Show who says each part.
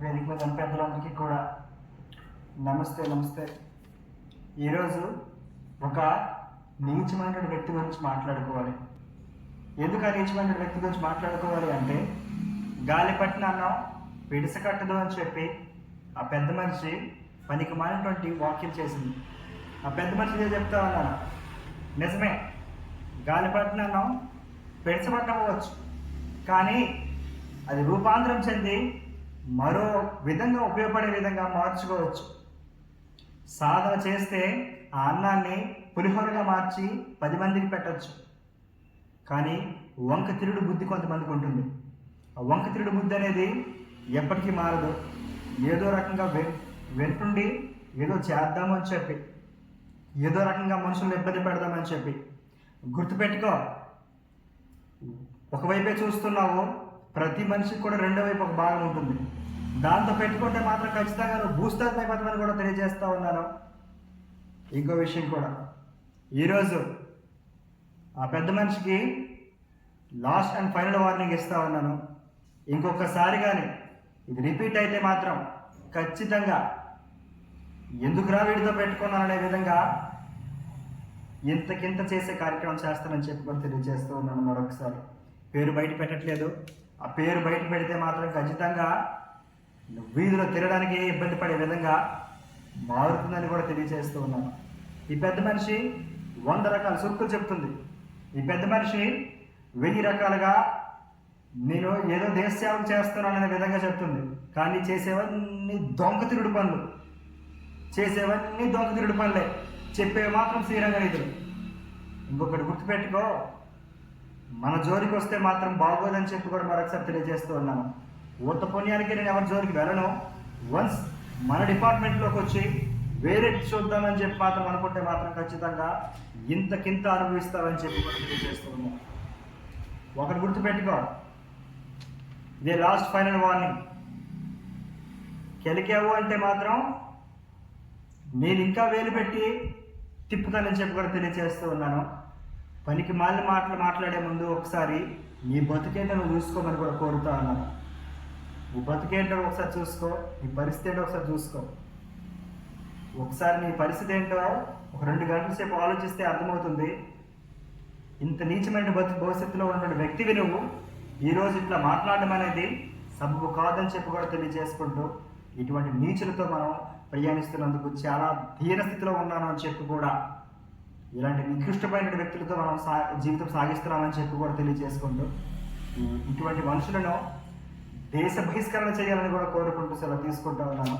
Speaker 1: వేదిక మీద ఉన్న పెద్దలందరికీ కూడా నమస్తే నమస్తే. ఈరోజు ఒక నీచమైన వ్యక్తి గురించి మాట్లాడుకోవాలి. ఎందుకు ఆ నీచమైన వ్యక్తి గురించి మాట్లాడుకోవాలి అంటే గాలిపట్టిన అన్నం పిడిస కట్టదు అని చెప్పి ఆ పెద్ద మనిషి పనికి మాలినటువంటి వాక్యం చేసింది. ఆ పెద్ద మనిషి ఇదే చెప్తా ఉన్నాను నిజమే గాలి పట్టిన అన్నం పెడిసపట్టవచ్చు కానీ అది రూపాంతరం చెంది మరో విధంగా ఉపయోగపడే విధంగా మార్చుకోవచ్చు. సాధన చేస్తే ఆ అన్నాన్ని పులిహోరగా మార్చి పది మందికి పెట్టచ్చు. కానీ వంక తిరుడు బుద్ధి కొంతమందికి ఉంటుంది. ఆ వంక తిరుడు బుద్ధి అనేది ఎప్పటికీ మారదు. ఏదో రకంగా వె- వెంటుండి ఏదో చేద్దామని చెప్పి ఏదో రకంగా మనుషులను ఇబ్బంది పెడదామని చెప్పి గుర్తుపెట్టుకో. ఒకవైపే చూస్తున్నావు ప్రతి మనిషికి కూడా రెండో వైపు ఒక భాగం ఉంటుంది. దాంతో పెట్టుకుంటే మాత్రం ఖచ్చితంగా నువ్వు భూస్థాపన పథమని కూడా తెలియజేస్తూ ఉన్నాను ఇంకో విషయం కూడా. ఈరోజు ఆ పెద్ద మనిషికి లాస్ట్ అండ్ ఫైనల్ వార్నింగ్ ఇస్తా ఉన్నాను. ఇంకొకసారి కానీ ఇది రిపీట్ అయితే మాత్రం ఖచ్చితంగా ఎందుకు రా వీడితో పెట్టుకున్నాను అనే విధంగా ఇంతకింత చేసే కార్యక్రమం చేస్తానని చెప్పి కూడా తెలియజేస్తూ ఉన్నాను మరొకసారి. పేరు బయట పెట్టట్లేదు. ఆ పేరు బయట పెడితే మాత్రం ఖచ్చితంగా వీధిలో తిరగడానికి ఇబ్బంది పడే విధంగా మారుతుందని కూడా తెలియజేస్తూ ఉన్నాను. ఈ పెద్ద మనిషి వంద రకాల సూక్తులు చెప్తుంది. ఈ పెద్ద మనిషి వెయ్యి రకాలుగా నేను ఏదో దేశ సేవలు చేస్తున్నాననే విధంగా చెప్తుంది. కానీ చేసేవన్నీ దొంగ తిరుడు పనులు. చేసేవన్నీ దొంగ తిరుడు పనులే. చెప్పేవి మాత్రం శ్రీరంగ రీతులు. ఇంకొకటి గుర్తుపెట్టుకో మన జోరికి వస్తే మాత్రం బాగోదని చెప్పి కూడా మరొకసారి తెలియజేస్తూ ఉన్నాను. ఊత పుణ్యానికి నేను ఎవరి జోరికి వెళ్ళను. వన్స్ మన డిపార్ట్మెంట్లోకి వచ్చి వేరే చూద్దామని చెప్పి మాత్రం అనుకుంటే మాత్రం ఖచ్చితంగా ఇంతకింత అనుభవిస్తారని చెప్పి కూడా తెలియజేస్తూ ఉన్నాను. ఒకటి గుర్తుపెట్టుకో. ఇదే లాస్ట్ ఫైనల్ వార్నింగ్ కెలికావు అంటే మాత్రం నేను ఇంకా వేలు పెట్టి తిప్పుతానని చెప్పి కూడా తెలియజేస్తూ ఉన్నాను. పనికి మాలిన మాటలు మాట్లాడే ముందు ఒకసారి నీ బతికేంటో నువ్వు చూసుకోమని కూడా కోరుతా ఉన్నాను. నువ్వు బతికేంటో ఒకసారి చూసుకో నీ పరిస్థితి ఏంటో ఒకసారి చూసుకో. ఒకసారి నీ పరిస్థితి ఏంటో ఒక రెండు గంటల సేపు ఆలోచిస్తే అర్థమవుతుంది. ఇంత నీచమైన బతు భవిష్యత్తులో ఉన్న వ్యక్తివి నువ్వు. ఈరోజు ఇట్లా మాట్లాడడం అనేది సబబు కాదని చెప్పి కూడా తెలియజేసుకుంటూ ఇటువంటి నీచులతో మనం ప్రయాణిస్తున్నందుకు చాలా ధీర స్థితిలో ఉన్నాను అని చెప్పి కూడా ఇలాంటి నికృష్టమైన వ్యక్తులతో మనం సా జీవితం సాగిస్తున్నామని చెప్పి కూడా తెలియజేసుకుంటూ ఇటువంటి మనుషులను దేశ బహిష్కరణ చేయాలని కూడా కోరుకుంటూ సెలవు తీసుకుంటా ఉన్నాను.